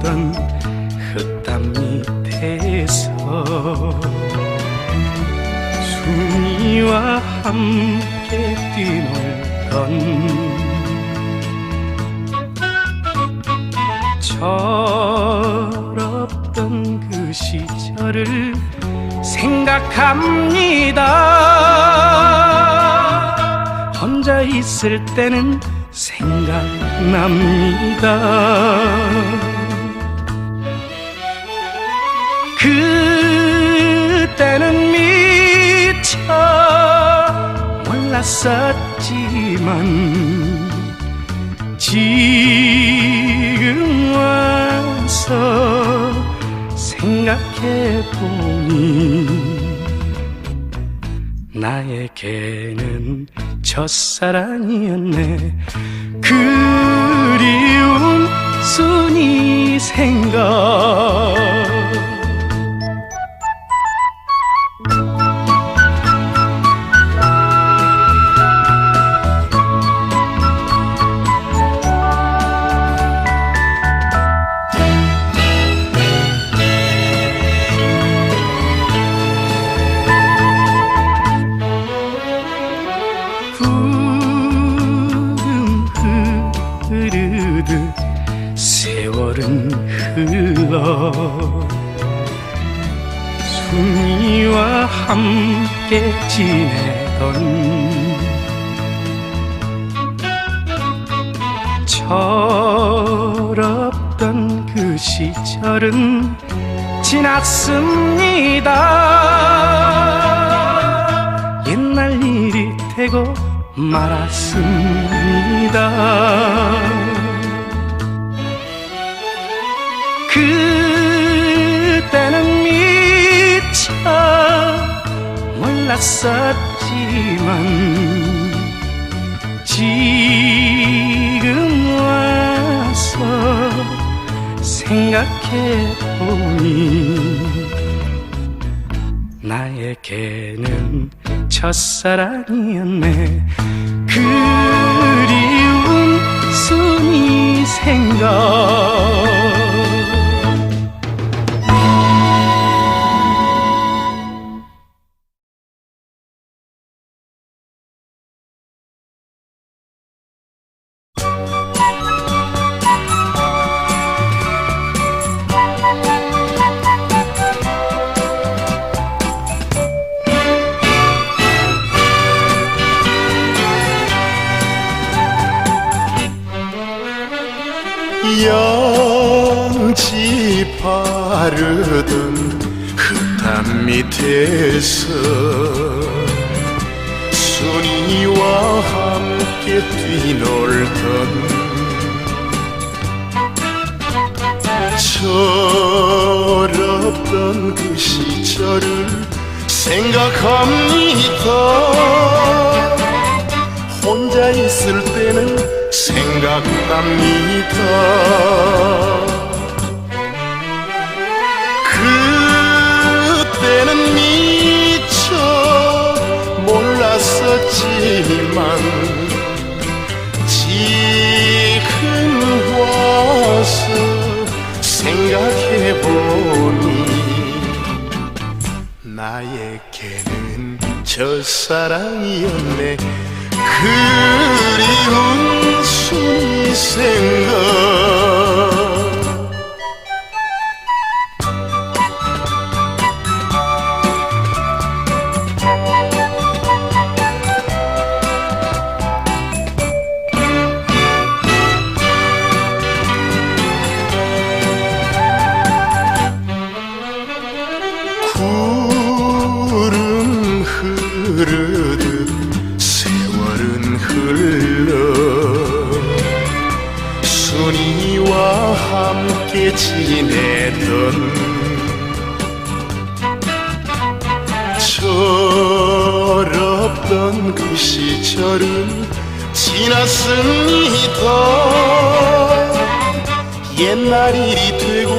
바르던 흙담 밑에서 순이와 함께 뛰놀던 철없던 그 시절을 생각합니다. 혼자 있을 때는 생각납니다. 몰랐었지만 지금 와서 생각해 보니 나에게는 첫사랑이었네. 그리운 순이 생각 흘러 순이와 함께 지내던 철없던 그 시절은 지났습니다. 옛날 일이 되고 말았습니다. 그때는 미처 몰랐었지만 지금 와서 생각해 보니 나에게는 첫사랑이었네. 그 영지 바르던 흙담 밑에서 순이와 함께 뛰놀던 철없던 그 시절을 생각합니다. 혼자 있을 때는 생각납니다. 그때는 미처 몰랐었지만 지금 와서 생각해보니 나에게는 첫사랑이었네 그리 순이와 함께 지내던 철없던 그 시절은 지났습니다. 옛날 일이 되고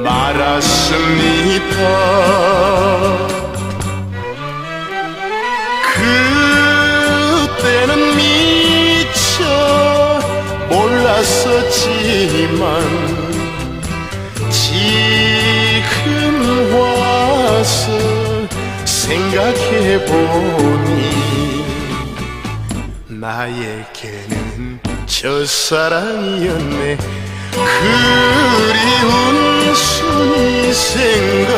말았습니다. 그 몰랐었지만 지금 와서 생각해보니 나에게는 첫사랑이었네. 그리운 순이 생각